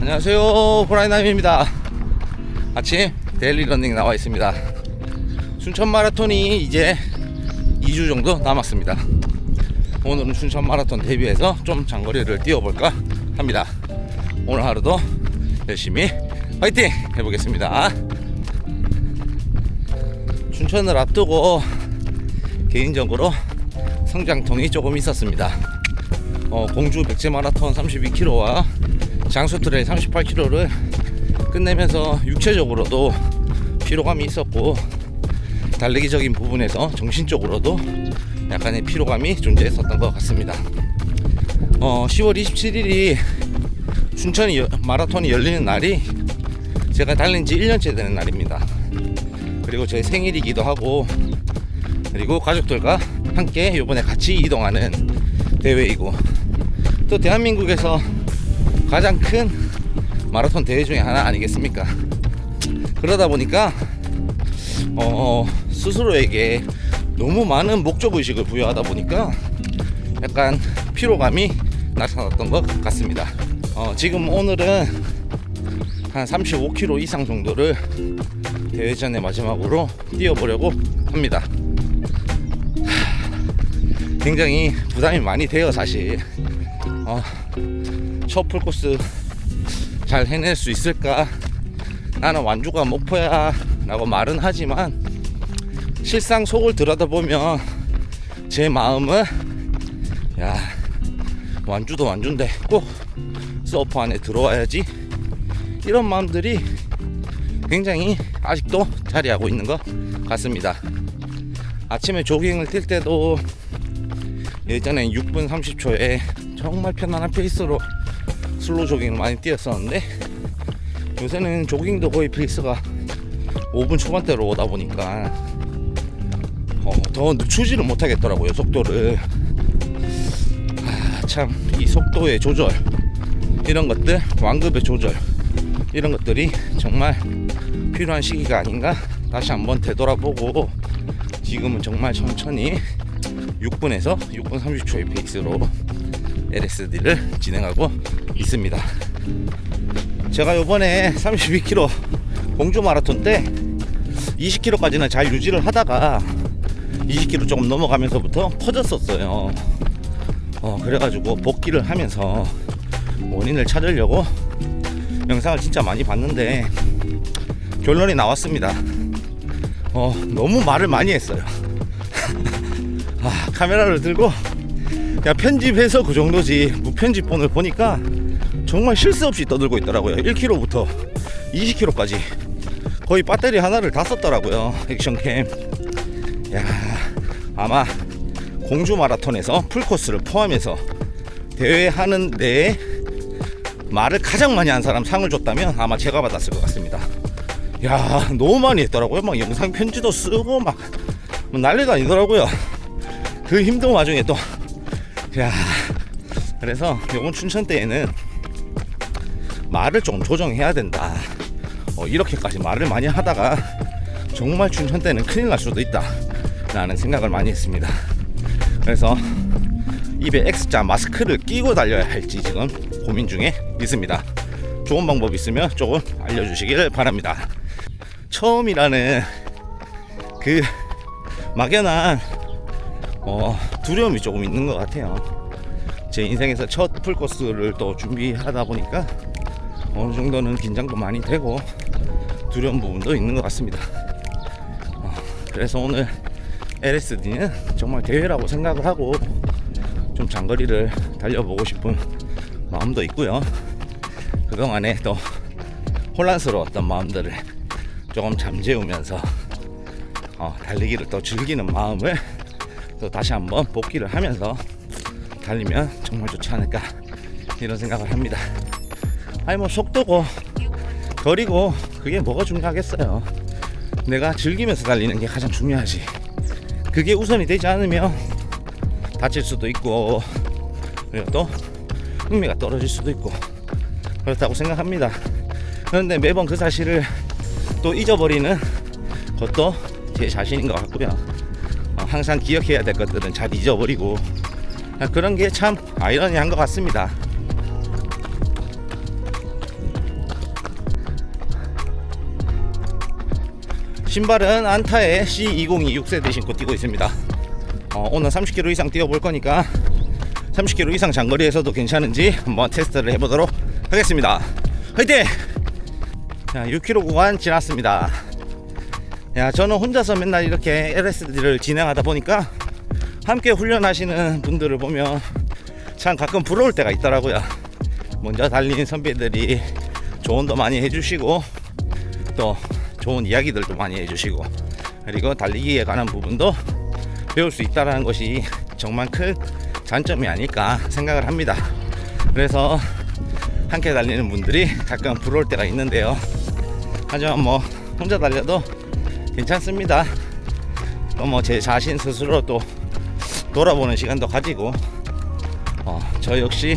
안녕하세요. 호라이남입니다. 아침 데일리 러닝 나와 있습니다. 순천 마라톤이 이제 2주 정도 남았습니다. 오늘은 순천 마라톤 데뷔해서 좀 장거리를 뛰어볼까 합니다. 오늘 하루도 열심히 화이팅 해보겠습니다. 춘천을 앞두고 개인적으로 성장통이 조금 있었습니다. 어, 공주 백제 마라톤 32km와 장수 트레일 38km를 끝내면서 육체적으로도 피로감이 있었고 달리기적인 부분에서 정신적으로도 약간의 피로감이 존재했었던 것 같습니다. 어, 10월 27일이 춘천이 여- 마라톤이 열리는 날이 제가 달린 지 1년째 되는 날입니다. 그리고 제 생일이기도 하고 그리고 가족들과 함께 이번에 같이 이동하는 대회이고 또 대한민국에서 가장 큰 마라톤 대회 중에 하나 아니겠습니까? 그러다 보니까 어, 스스로에게 너무 많은 목적 의식을 부여하다 보니까 약간 피로감이 나타났던 것 같습니다. 어, 지금 오늘은 한 35km 이상 정도를 대회전의 마지막으로 뛰어보려고 합니다. 하, 굉장히 부담이 많이 돼요, 사실. 어, 첫 풀코스 잘 해낼 수 있을까? 나는 완주가 목표야 라고 말은 하지만 실상 속을 들여다보면 제 마음은 야 완주도 완주인데 꼭 서프 안에 들어와야지 이런 마음들이 굉장히 아직도 자리하고 있는 것 같습니다 아침에 조깅을 뛸 때도 예전엔 6분 30초에 정말 편안한 페이스로 슬로우 조깅을 많이 뛰었었는데 요새는 조깅도 거의 페이스가 5분 초반대로 오다 보니까 어, 더 늦추지를 못하겠더라고요 속도를. 아, 참이 속도의 조절 이런 것들 완급의 조절 이런 것들이 정말 필요한 시기가 아닌가 다시 한번 되돌아보고 지금은 정말 천천히 6분에서 6분 30초의 페이스로 LSD를 진행하고 있습니다. 제가 요번에 32km 공주 마라톤 때 20km까지는 잘 유지를 하다가 20km 조금 넘어가면서부터 퍼졌었어요. 어, 그래가지고 복귀를 하면서 원인을 찾으려고 영상을 진짜 많이 봤는데 결론이 나왔습니다. 어, 너무 말을 많이 했어요. 아, 카메라를 들고 그냥 편집해서 그 정도지 무편집본을 보니까 정말 실수 없이 떠들고 있더라고요. 1km부터 20km까지 거의 배터리 하나를 다 썼더라고요. 액션캠. 야 아마 공주 마라톤에서 풀코스를 포함해서 대회하는 데 말을 가장 많이 한 사람 상을 줬다면 아마 제가 받았을 것 같습니다. 야 너무 많이 했더라고요. 막 영상 편지도 쓰고 막, 뭐 난리가 아니더라고요. 그 힘든 와중에 또 야, 그래서 요번 춘천 때에는 말을 좀 조정해야 된다. 어, 이렇게까지 말을 많이 하다가 정말 춘천 때는 큰일 날 수도 있다. 라는 생각을 많이 했습니다. 그래서 입에 X자 마스크를 끼고 달려야 할지 지금 고민 중에 있습니다. 좋은 방법 있으면 조금 알려주시기를 바랍니다. 처음이라는 그 막연한 어, 두려움이 조금 있는 것 같아요. 제 인생에서 첫 풀코스를 또 준비하다 보니까 어느 정도는 긴장도 많이 되고 두려운 부분도 있는 것 같습니다. 어, 그래서 오늘 LSD는 정말 대회라고 생각을 하고 좀 장거리를 달려보고 싶은 마음도 있고요. 그동안에 또 혼란스러웠던 마음들을 조금 잠재우면서 어, 달리기를 또 즐기는 마음을 또 다시 한번 복귀를 하면서 달리면 정말 좋지 않을까 이런 생각을 합니다. 아니 뭐 속도고 거리고 그게 뭐가 중요하겠어요. 내가 즐기면서 달리는 게 가장 중요하지. 그게 우선이 되지 않으면 다칠 수도 있고 그리고 또 흥미가 떨어질 수도 있고 그렇다고 생각합니다. 그런데 매번 그 사실을 또 잊어버리는 것도 제 자신인 것 같고요. 항상 기억해야 될 것들은 잘 잊어버리고 아, 그런 게 참 아이러니한 것 같습니다. 신발은 안타의 C2026세대 신고 뛰고 있습니다. 어, 오늘 30km 이상 뛰어볼 거니까 30km 이상 장거리에서도 괜찮은지 한번 테스트를 해보도록 하겠습니다. 화이팅! 자, 6km 구간 지났습니다. 야, 저는 혼자서 맨날 이렇게 LSD를 진행하다 보니까 함께 훈련하시는 분들을 보면 참 가끔 부러울 때가 있더라고요. 먼저 달리는 선배들이 조언도 많이 해주시고 또 좋은 이야기들도 많이 해주시고 그리고 달리기에 관한 부분도 배울 수 있다는 것이 정말 큰 장점이 아닐까 생각을 합니다. 그래서 함께 달리는 분들이 가끔 부러울 때가 있는데요. 하지만 뭐 혼자 달려도 괜찮습니다. 또뭐제 자신 스스로 또 돌아보는 시간도 가지고 어, 저 역시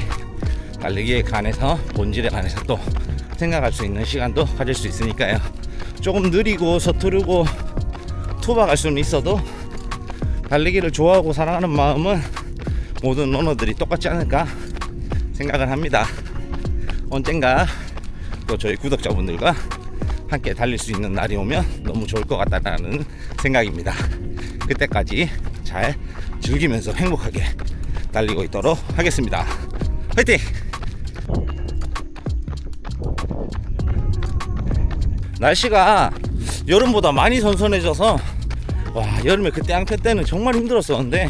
달리기에 관해서 본질에 관해서 또 생각할 수 있는 시간도 가질 수 있으니까요. 조금 느리고 서투르고 투박할 수는 있어도 달리기를 좋아하고 사랑하는 마음은 모든 러너들이 똑같지 않을까 생각을 합니다. 언젠가 또 저희 구독자분들과 함께 달릴 수 있는 날이 오면 너무 좋을 것 같다는 생각입니다. 그때까지 잘 즐기면서 행복하게 달리고 있도록 하겠습니다. 화이팅! 날씨가 여름보다 많이 선선해져서 와 여름에 그때 양패 때는 정말 힘들었었는데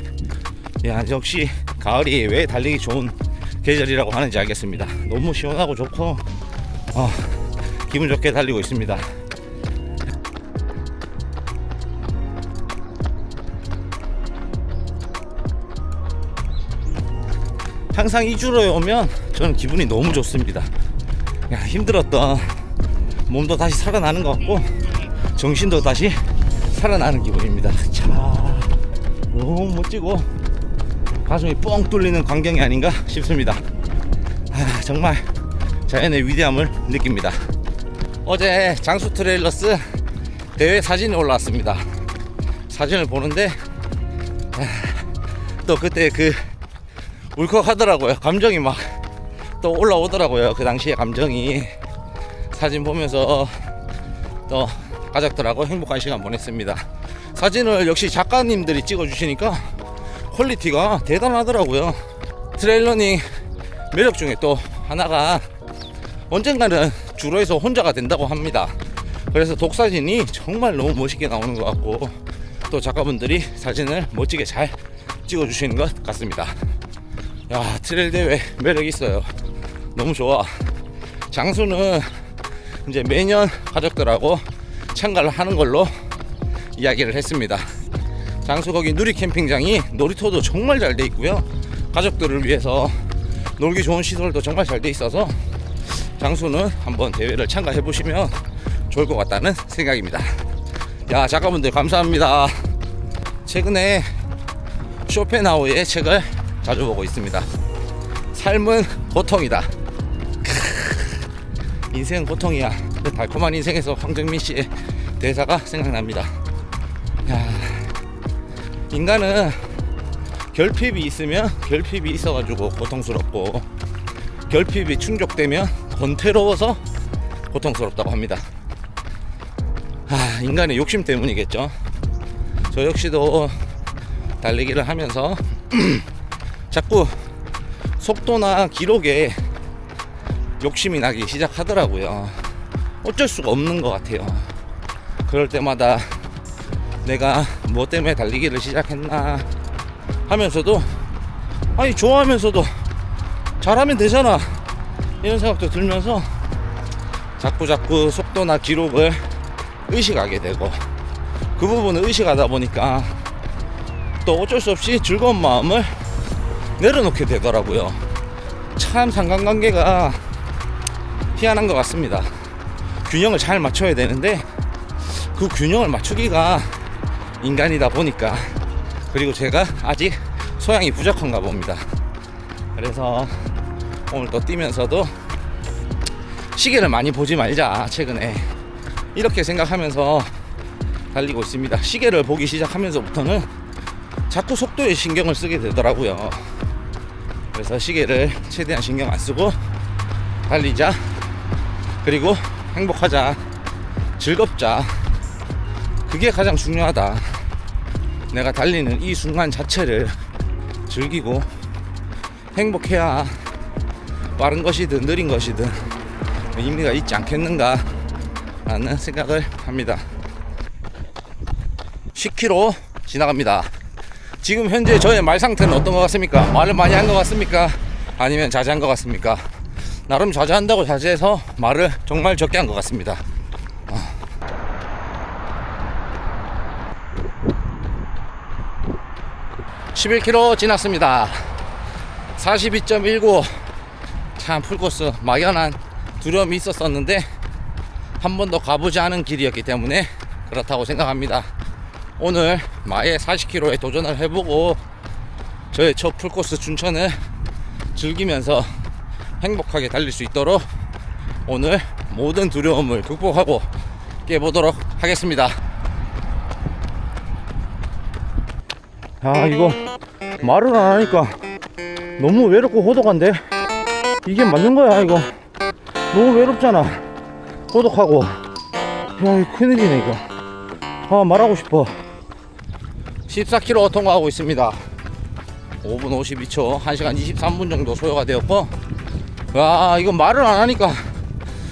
야 역시 가을이 왜 달리기 좋은 계절이라고 하는지 알겠습니다. 너무 시원하고 좋고 어, 기분 좋게 달리고 있습니다. 항상 이 주로에 오면 저는 기분이 너무 좋습니다. 야, 힘들었던 몸도 다시 살아나는 것 같고 정신도 다시 살아나는 기분입니다. 자, 너무 멋지고 가슴이 뻥 뚫리는 광경이 아닌가 싶습니다. 아, 정말 자연의 위대함을 느낍니다. 어제 장수 트레일러스 대회 사진이 올라왔습니다. 사진을 보는데 아, 또 그때 그 울컥하더라고요. 감정이 막 또 올라오더라고요. 그 당시의 감정이 사진 보면서 또 가족들하고 행복한 시간 보냈습니다. 사진을 역시 작가님들이 찍어주시니까 퀄리티가 대단하더라고요. 트레일러닝 매력 중에 또 하나가 언젠가는 주로에서 혼자가 된다고 합니다. 그래서 독사진이 정말 너무 멋있게 나오는 것 같고 또 작가분들이 사진을 멋지게 잘 찍어주시는 것 같습니다. 야 트레일 대회 매력 있어요. 너무 좋아. 장수는 이제 매년 가족들하고 참가를 하는 걸로 이야기를 했습니다. 장수 거기 누리 캠핑장이 놀이터도 정말 잘 돼 있고요. 가족들을 위해서 놀기 좋은 시설도 정말 잘 돼 있어서 장수는 한번 대회를 참가해 보시면 좋을 것 같다는 생각입니다. 야 작가분들 감사합니다. 최근에 쇼펜하우의 책을 자주 보고 있습니다. 삶은 고통이다. 인생은 고통이야. 그 달콤한 인생에서 황정민 씨의 대사가 생각납니다. 야, 인간은 결핍이 있으면 결핍이 있어가지고 고통스럽고 결핍이 충족되면 권태로워서 고통스럽다고 합니다. 아, 인간의 욕심 때문이겠죠. 저 역시도 달리기를 하면서 자꾸 속도나 기록에 욕심이 나기 시작하더라고요. 어쩔 수가 없는 것 같아요. 그럴 때마다 내가 뭐 때문에 달리기를 시작했나 하면서도 아니 좋아하면서도 잘하면 되잖아 이런 생각도 들면서 자꾸 자꾸 속도나 기록을 의식하게 되고 그 부분을 의식하다 보니까 또 어쩔 수 없이 즐거운 마음을 내려놓게 되더라고요. 참 상관관계가 희한한 것 같습니다. 균형을 잘 맞춰야 되는데 그 균형을 맞추기가 인간이다 보니까 그리고 제가 아직 소양이 부족한가 봅니다. 그래서 오늘 또 뛰면서도 시계를 많이 보지 말자 최근에 이렇게 생각하면서 달리고 있습니다. 시계를 보기 시작하면서부터는 자꾸 속도에 신경을 쓰게 되더라고요. 그래서 시계를 최대한 신경 안 쓰고 달리자. 그리고 행복하자. 즐겁자. 그게 가장 중요하다. 내가 달리는 이 순간 자체를 즐기고 행복해야 빠른 것이든 느린 것이든 의미가 있지 않겠는가 라는 생각을 합니다. 10km 지나갑니다. 지금 현재 저의 말 상태는 어떤 것 같습니까? 말을 많이 한 것 같습니까? 아니면 자제한 것 같습니까? 나름 자제한다고 자제해서 말을 정말 적게 한 것 같습니다. 11km 지났습니다. 42.19. 참 풀코스 막연한 두려움이 있었었는데 한 번도 가보지 않은 길이었기 때문에 그렇다고 생각합니다. 오늘 마에 40km에 도전을 해보고 저의 첫 풀코스 춘천을 즐기면서 행복하게 달릴 수 있도록 오늘 모든 두려움을 극복하고 깨보도록 하겠습니다. 아 이거 말을 안 하니까 너무 외롭고 호독한데 이게 맞는 거야 이거. 너무 외롭잖아. 호독하고. 야 이거 큰일이네 이거. 아 말하고 싶어. 14km 통과하고 있습니다. 5분 52초 1시간 23분 정도 소요가 되었고. 와 이거 말을 안 하니까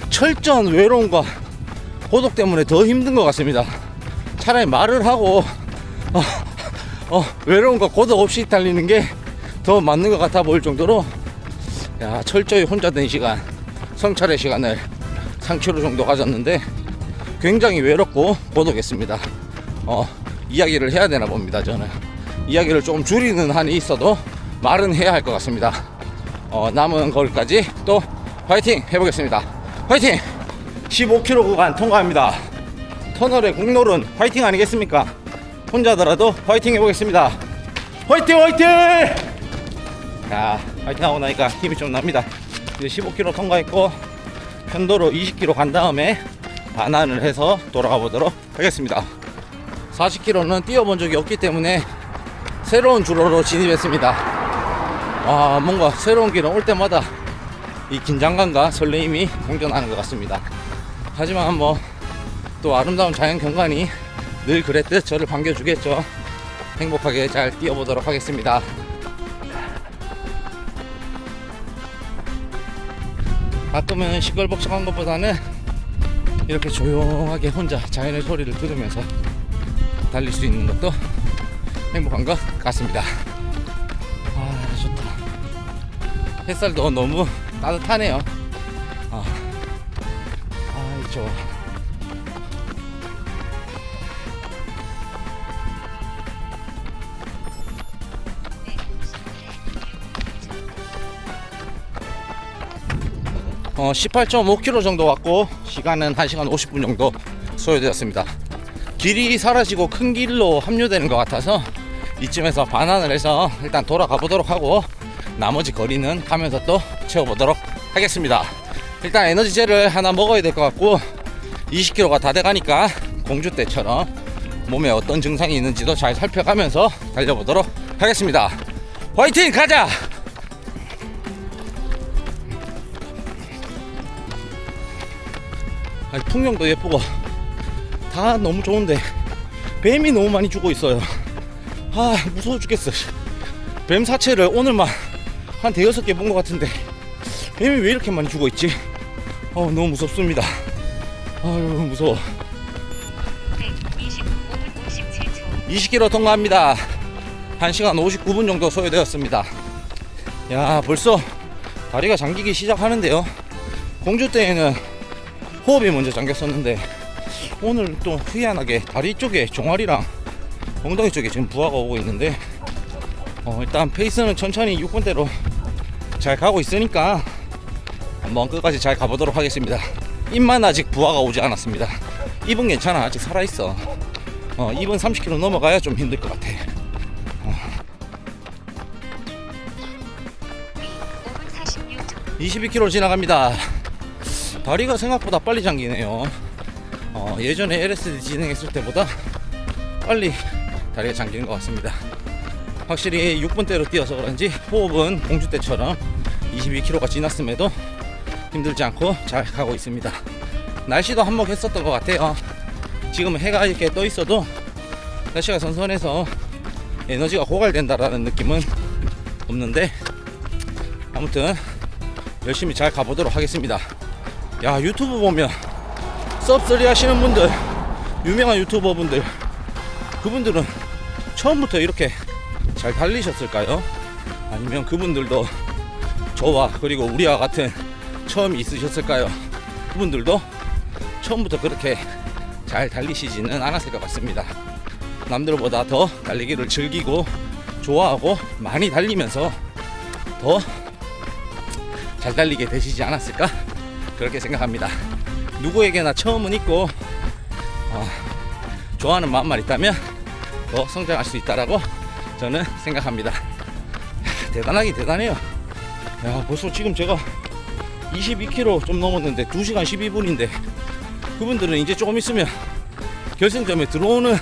철저한 외로움과 고독 때문에 더 힘든 것 같습니다. 차라리 말을 하고 어, 어, 외로움과 고독 없이 달리는 게 더 맞는 것 같아 보일 정도로 야 철저히 혼자 된 시간 성찰의 시간을 3km 정도 가졌는데 굉장히 외롭고 고독했습니다. 어, 이야기를 해야 되나 봅니다 저는. 이야기를 조금 줄이는 한이 있어도 말은 해야 할 것 같습니다. 어, 남은 거리까지 또 화이팅 해보겠습니다. 화이팅! 15km 구간 통과합니다. 터널의 국룰은 화이팅 아니겠습니까? 혼자더라도 화이팅 해보겠습니다. 화이팅 화이팅! 자 화이팅 하고 나니까 힘이 좀 납니다. 이제 15km 통과했고 편도로 20km 간 다음에 반환을 해서 돌아가 보도록 하겠습니다. 40km는 뛰어본 적이 없기 때문에 새로운 주로로 진입했습니다. 와 뭔가 새로운 길은 올 때마다 이 긴장감과 설레임이 공존하는 것 같습니다. 하지만 뭐 또 아름다운 자연 경관이 늘 그랬듯 저를 반겨주겠죠. 행복하게 잘 뛰어보도록 하겠습니다 가끔은 시끌벅적한 것보다는 이렇게 조용하게 혼자 자연의 소리를 들으면서 달릴 수 있는 것도 행복한 것 같습니다. 아 좋다. 햇살도 너무 따뜻하네요. 아, 아 좋아. 어, 18.5km 정도 왔고 시간은 1시간 50분 정도 소요되었습니다. 길이 사라지고 큰 길로 합류되는 것 같아서 이쯤에서 반환을 해서 일단 돌아가 보도록 하고 나머지 거리는 가면서 또 채워보도록 하겠습니다. 일단 에너지젤을 하나 먹어야 될 것 같고 20km가 다 돼가니까 공주 때처럼 몸에 어떤 증상이 있는지도 잘 살펴가면서 달려보도록 하겠습니다. 화이팅 가자! 아니, 풍경도 예쁘고 다 너무 좋은데 뱀이 너무 많이 죽고 있어요. 아 무서워 죽겠어. 뱀 사체를 오늘만 한 대여섯 개 본 것 같은데 뱀이 왜 이렇게 많이 죽어 있지? 어 너무 무섭습니다. 아유 무서워. 125분 57초 20km 통과합니다. 1시간 59분 정도 소요되었습니다. 야, 벌써 다리가 잠기기 시작하는데요. 공주 때에는 호흡이 먼저 잠겼었는데 오늘 또 희한하게 다리 쪽에 종아리랑 엉덩이 쪽에 지금 부하가 오고 있는데 어, 일단 페이스는 천천히 6분대로 잘 가고 있으니까 한번 끝까지 잘 가보도록 하겠습니다. 입만 아직 부하가 오지 않았습니다. 입은 괜찮아 아직 살아있어. 어, 2분 30km 넘어가야 좀 힘들 것 같아. 5분 46초 22km 지나갑니다. 다리가 생각보다 빨리 잠기네요. 어, 예전에 LSD 진행했을 때보다 빨리 다리가 잠기는 것 같습니다. 확실히 6분대로 뛰어서 그런지 호흡은 공주 때처럼 22km가 지났음에도 힘들지 않고 잘 가고 있습니다. 날씨도 한몫했었던 것 같아요. 지금은 해가 이렇게 떠 있어도 날씨가 선선해서 에너지가 고갈된다라는 느낌은 없는데 아무튼 열심히 잘 가보도록 하겠습니다. 야 유튜브 보면 섭쓰리 하시는 분들 유명한 유튜버 분들 그분들은 처음부터 이렇게 잘 달리셨을까요? 아니면 그분들도 저와 그리고 우리와 같은 처음이 있으셨을까요? 그분들도 처음부터 그렇게 잘 달리시지는 않았을 것 같습니다. 남들보다 더 달리기를 즐기고 좋아하고 많이 달리면서 더 잘 달리게 되시지 않았을까 그렇게 생각합니다. 누구에게나 처음은 있고 어, 좋아하는 마음만 있다면 더 성장할 수 있다라고 저는 생각합니다. 야, 대단하긴 대단해요. 야 벌써 지금 제가 22km 좀 넘었는데 2시간 12분인데 그분들은 이제 조금 있으면 결승점에 들어오는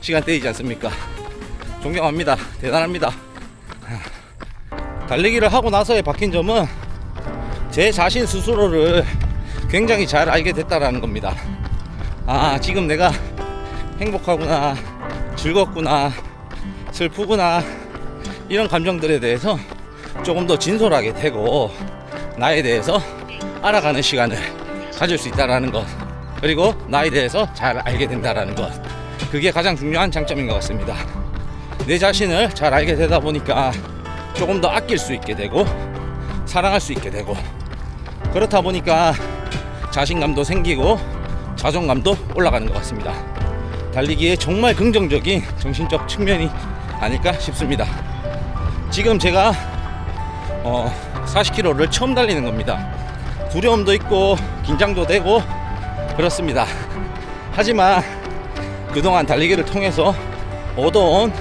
시간대이지 않습니까? 존경합니다. 대단합니다. 달리기를 하고 나서의 바뀐 점은 제 자신 스스로를 굉장히 잘 알게 됐다라는 겁니다. 아, 지금 내가 행복하구나, 즐겁구나, 슬프구나, 이런 감정들에 대해서 조금 더 진솔하게 되고, 나에 대해서 알아가는 시간을 가질 수 있다라는 것, 그리고 나에 대해서 잘 알게 된다라는 것, 그게 가장 중요한 장점인 것 같습니다. 내 자신을 잘 알게 되다 보니까 조금 더 아낄 수 있게 되고, 사랑할 수 있게 되고, 그렇다 보니까 자신감도 생기고 자존감도 올라가는 것 같습니다. 달리기에 정말 긍정적인 정신적 측면이 아닐까 싶습니다. 지금 제가 어, 40km를 처음 달리는 겁니다. 두려움도 있고 긴장도 되고 그렇습니다. 하지만 그동안 달리기를 통해서 얻어온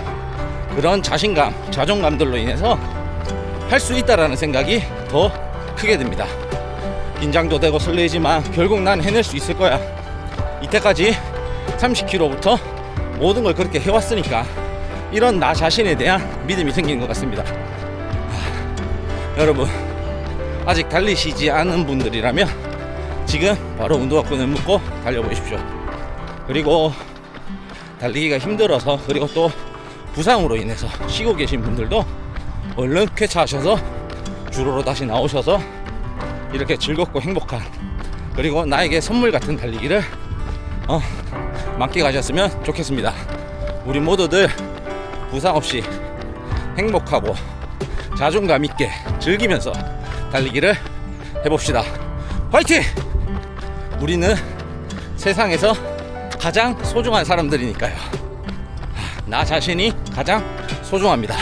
그런 자신감, 자존감들로 인해서 할 수 있다라는 생각이 더 크게 듭니다. 긴장도 되고 설레지만 결국 난 해낼 수 있을 거야. 이때까지 30km부터 모든 걸 그렇게 해왔으니까 이런 나 자신에 대한 믿음이 생기는 것 같습니다. 하, 여러분 아직 달리시지 않은 분들이라면 지금 바로 운동화끈을 묶고 달려보십시오. 그리고 달리기가 힘들어서 그리고 또 부상으로 인해서 쉬고 계신 분들도 얼른 쾌차하셔서 주로로 다시 나오셔서 이렇게 즐겁고 행복한 그리고 나에게 선물 같은 달리기를 어, 만끽하셨으면 좋겠습니다. 우리 모두들 부상 없이 행복하고 자존감 있게 즐기면서 달리기를 해봅시다. 화이팅! 우리는 세상에서 가장 소중한 사람들이니까요. 나 자신이 가장 소중합니다.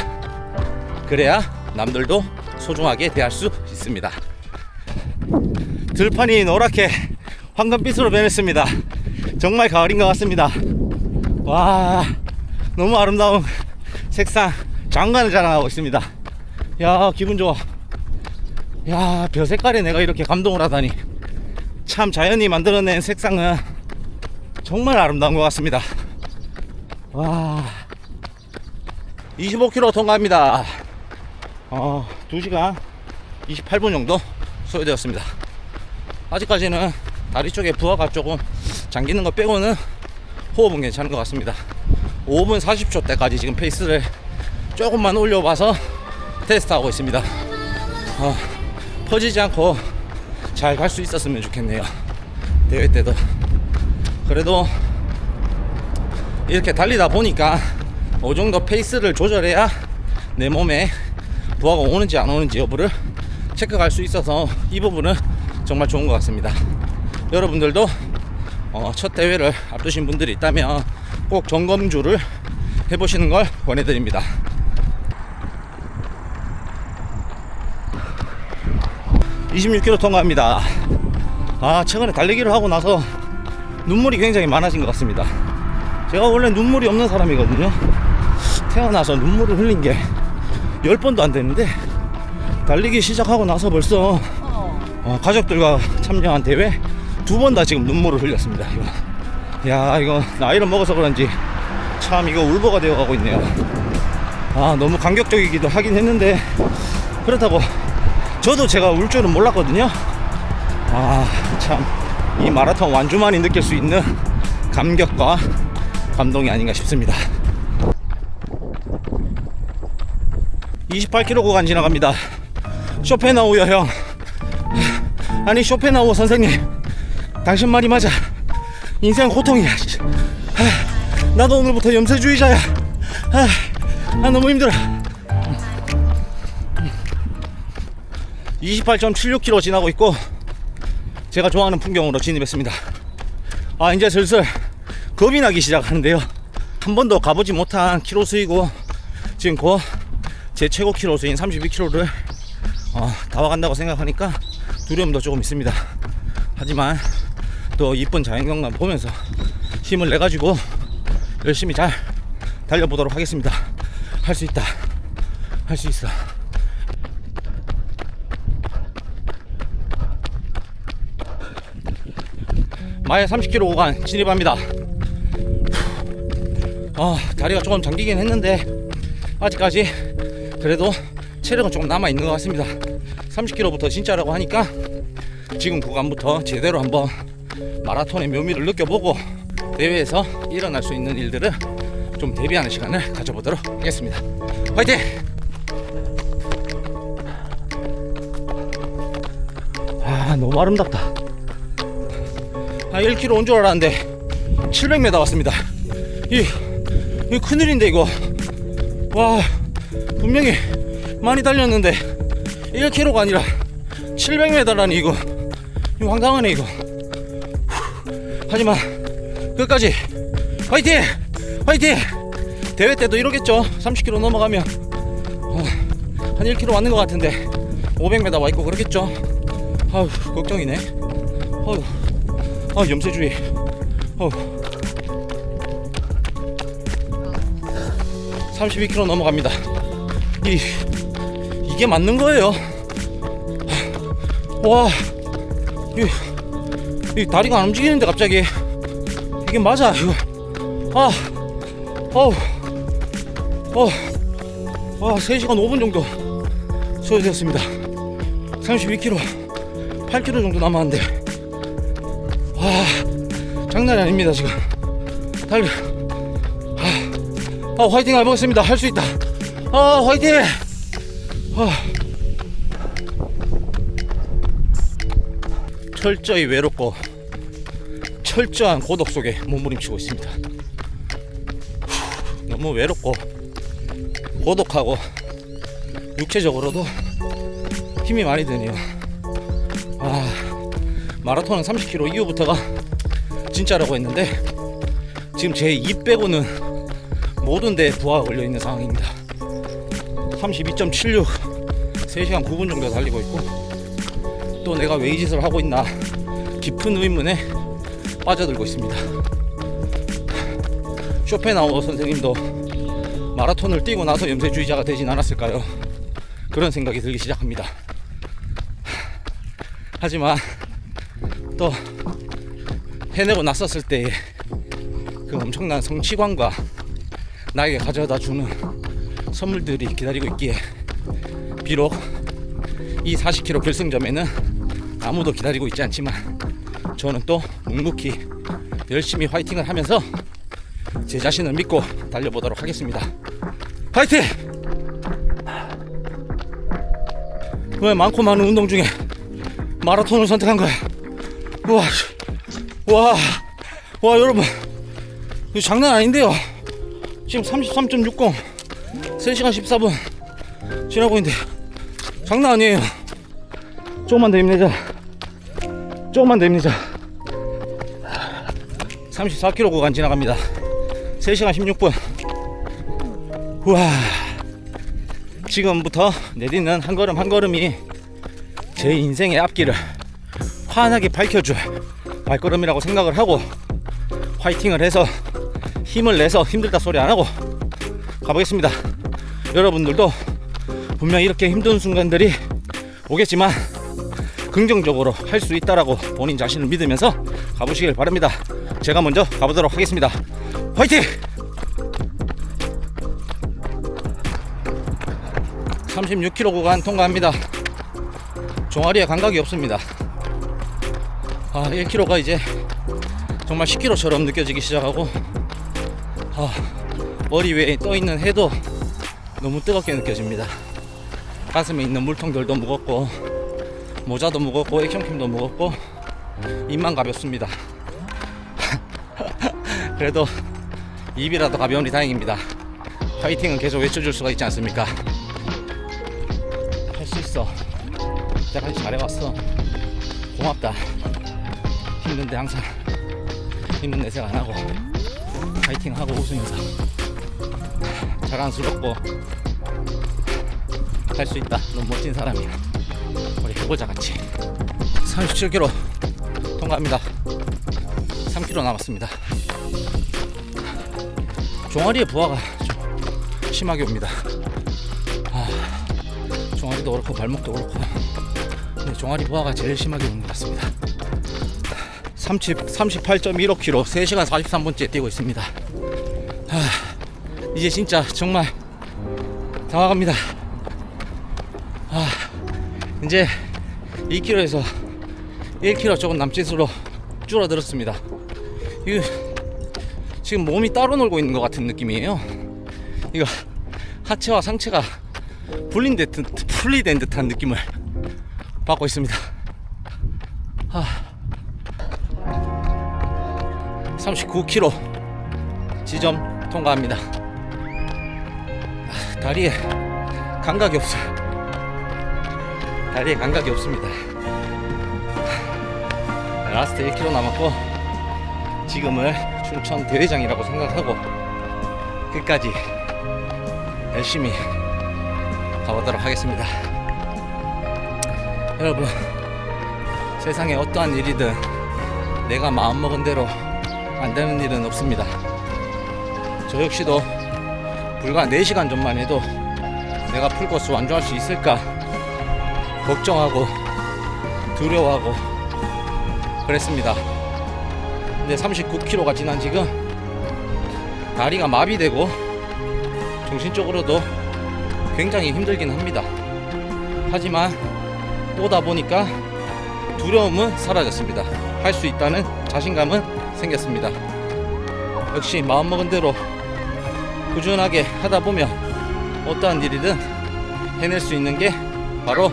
그래야 남들도 소중하게 대할 수 있습니다. 들판이 노랗게 황금빛으로 변했습니다. 정말 가을인 것 같습니다. 와, 너무 아름다운 색상, 장관을 자랑하고 있습니다. 야, 기분 좋아. 야, 별 색깔에 내가 이렇게 감동을 하다니. 참 자연이 만들어낸 색상은 정말 아름다운 것 같습니다. 와, 25km 통과합니다. 어, 2시간 28분 정도 소요되었습니다. 아직까지는 다리 쪽에 부하가 조금 잠기는 거 빼고는 호흡은 괜찮은 것 같습니다. 5분 40초 때까지 지금 페이스를 조금만 올려봐서 테스트하고 있습니다. 어, 퍼지지 않고 잘 갈 수 있었으면 좋겠네요. 대회 때도. 그래도 이렇게 달리다 보니까 어느 정도 페이스를 조절해야 내 몸에 부하가 오는지 안 오는지 여부를 체크할 수 있어서 이 부분은 정말 좋은 것 같습니다. 여러분들도 어, 첫 대회를 앞두신 분들이 있다면 꼭 점검주를 해보시는 걸 권해드립니다. (26km) 통과합니다 아 최근에 달리기를 하고 나서 눈물이 굉장히 많아진 것 같습니다 제가 원래 눈물이 없는 사람이거든요 태어나서 눈물을 흘린 게 10번도 안 되는데 달리기 시작하고 나서 벌써 어, 가족들과 참여한 대회 두 번 다 지금 눈물을 흘렸습니다. 이거. 야 이거 나이를 먹어서 그런지 참 이거 울보가 되어 가고 있네요. 아 너무 감격적이기도 하긴 했는데 그렇다고 저도 제가 울 줄은 몰랐거든요. 아 참 이 마라톤 완주만이 느낄 수 있는 감격과 감동이 아닌가 싶습니다. 28km 구간 지나갑니다. 쇼펜하우요 형. 아니 쇼펜하우 선생님, 당신 말이 맞아. 인생 고통이야. 씨. 아, 나도 오늘부터 염세주의자야. 아, 아 너무 힘들어. 28.76km 지나고 있고 제가 좋아하는 풍경으로 진입했습니다. 아 이제 슬슬 겁이 나기 시작하는데요. 한 번도 가보지 못한 키로수이고 지금 곧제 최고 키로수인 32km를 어, 다 와간다고 생각하니까 두려움도 조금 있습니다. 하지만 또 이쁜 자연경관 보면서 힘을 내 가지고 열심히 잘 달려보도록 하겠습니다. 할 수 있다. 할 수 있어. 마에 30km 구간 진입합니다. 아, 다리가 조금 잠기긴 했는데 아직까지 그래도 체력은 조금 남아 있는 것 같습니다. 30km부터 진짜라고 하니까 지금 구간부터 제대로 한번 마라톤의 묘미를 느껴보고 대회에서 일어날 수 있는 일들을 좀 대비하는 시간을 가져보도록 하겠습니다. 화이팅! 아 너무 아름답다. 아 1km 온 줄 알았는데 700m 왔습니다. 이, 이 큰일인데 이거. 와 분명히 많이 달렸는데 1km가 아니라 700m라니 이거. 이거 황당하네 이거. 하지만 끝까지 화이팅! 화이팅! 대회 때도 이러겠죠. 30km 넘어가면 어, 한 1km 왔는 것 같은데 500m 와 있고 그러겠죠. 아우 걱정이네. 아우 아 염세주의. 아우 32km 넘어갑니다. 이 이게 맞는 거예요. 와, 이, 이 다리가 안 움직이는데 갑자기 이게 맞아 이거. 아, 어우, 어, 와 3시간 5분 정도 소요되었습니다. 32km, 8km 정도 남았는데, 와 장난이 아닙니다 지금. 달려. 아, 화이팅 해보겠습니다. 할 수 있다. 아, 화이팅! 철저히 외롭고 철저한 고독 속에 몸부림치고 있습니다. 후, 너무 외롭고 고독하고 육체적으로도 힘이 많이 드네요. 아, 마라톤은 30km 이후부터가 진짜라고 했는데 지금 제 입 빼고는 모든 데 부하가 걸려 있는 상황입니다. 32.76 3시간 9분 정도 달리고 있고 또 내가 왜 이 짓을 하고 있나 깊은 의문에 빠져들고 있습니다. 쇼펜하우어 선생님도 마라톤을 뛰고 나서 염세주의자가 되진 않았을까요? 그런 생각이 들기 시작합니다. 하지만 또 해내고 났었을 때의 그 엄청난 성취감과 나에게 가져다 주는 선물들이 기다리고 있기에 비록 이 40km 결승점에는 아무도 기다리고 있지 않지만 저는 또 묵묵히 열심히 화이팅을 하면서 제 자신을 믿고 달려보도록 하겠습니다. 화이팅! 왜 많고 많은 운동 중에 마라톤을 선택한 거야? 와, 와, 와 여러분 이거 장난 아닌데요. 지금 33.60 3시간 14분 지나고 있는데 장난 아니에요 조금만 더 힘내자 조금만 더 힘내자. 34km 구간 지나갑니다. 3시간 16분. 우와. 지금부터 내딛는 한 걸음 한 걸음이 제 인생의 앞길을 환하게 밝혀줄 발걸음이라고 생각을 하고 화이팅을 해서 힘을 내서 힘들다 소리 안 하고 가보겠습니다. 여러분들도 분명 이렇게 힘든 순간들이 오겠지만 긍정적으로 할 수 있다라고 본인 자신을 믿으면서 가보시길 바랍니다. 제가 먼저 가보도록 하겠습니다. 화이팅! 36km 구간 통과합니다. 종아리에 감각이 없습니다. 아, 1km가 이제 정말 10km처럼 느껴지기 시작하고 아, 머리 위에 떠 있는 해도 너무 뜨겁게 느껴집니다. 가슴에 있는 물통들도 무겁고 모자도 무겁고 액션캠도 무겁고 입만 가볍습니다. 그래도 입이라도 가벼우니 다행입니다. 파이팅은 계속 외쳐줄 수가 있지 않습니까? 할 수 있어. 진짜까지 잘해왔어. 고맙다. 힘든데 항상 힘든 내색 안 하고 파이팅 하고 웃으면서 자랑스럽고 할 수 있다. 너무 멋진 사람이야. 우리 해보자 같이. 37km 통과합니다. 3km 남았습니다. 종아리에 부하가 좀 심하게 옵니다. 아, 종아리도 그렇고 발목도 그렇고 근데 종아리 부하가 제일 심하게 오는 것 같습니다. 30, 38.15km 3시간 43분째 뛰고 있습니다. 아, 이제 진짜 정말 다 와갑니다. 아, 이제 2km에서 1km 조금 남짓으로 줄어들었습니다. 이거 지금 몸이 따로 놀고 있는 것 같은 느낌이에요. 이거 하체와 상체가 분린 듯 분리된 듯한 느낌을 받고 있습니다. 아, 39km 지점 통과합니다. 아, 다리에 감각이 없어요. 다리에 감각이 없습니다. 라스트 1km 남았고 지금을 춘천 대회장이라고 생각하고 끝까지 열심히 가보도록 하겠습니다. 여러분 세상에 어떠한 일이든 내가 마음먹은 대로 안 되는 일은 없습니다. 저 역시도 불과 4시간 전만 해도 내가 풀코스 완주할 수 있을까 걱정하고 두려워하고 그랬습니다. 근데 39km가 지난 지금 다리가 마비되고 정신적으로도 굉장히 힘들긴 합니다. 하지만 오다 보니까 두려움은 사라졌습니다. 할 수 있다는 자신감은 생겼습니다. 역시 마음먹은 대로 꾸준하게 하다 보면 어떠한 일이든 해낼 수 있는 게 바로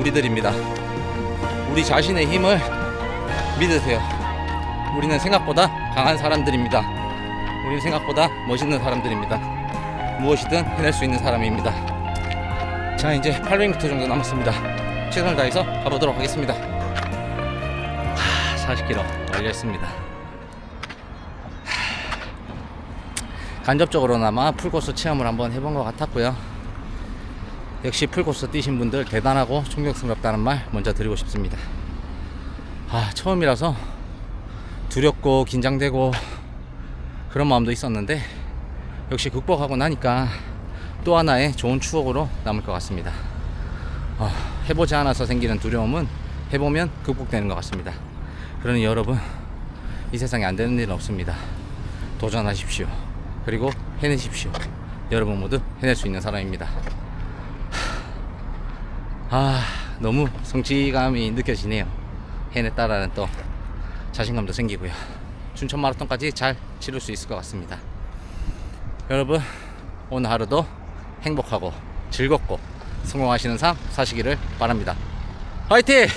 우리들입니다. 우리 자신의 힘을 믿으세요. 우리는 생각보다 강한 사람들입니다. 우리는 생각보다 멋있는 사람들입니다. 무엇이든 해낼 수 있는 사람입니다. 자, 이제 800m 정도 남았습니다. 최선을 다해서 가보도록 하겠습니다. 하, 40km 완료했습니다. 하, 간접적으로나마 풀코스 체험을 한번 해본 것 같았고요. 역시 풀코스 뛰신 분들 대단하고 존경스럽다는 말 먼저 드리고 싶습니다. 아, 처음이라서 두렵고 긴장되고 그런 마음도 있었는데 역시 극복하고 나니까 또 하나의 좋은 추억으로 남을 것 같습니다. 어, 해보지 않아서 생기는 두려움은 해보면 극복되는 것 같습니다. 그러니 여러분 이 세상에 안 되는 일은 없습니다. 도전하십시오. 그리고 해내십시오. 여러분 모두 해낼 수 있는 사람입니다. 아 너무 성취감이 느껴지네요. 해냈다라는 또 자신감도 생기고요. 춘천 마라톤까지 잘 치를 수 있을 것 같습니다. 여러분 오늘 하루도 행복하고 즐겁고 성공하시는 삶 사시기를 바랍니다. 화이팅!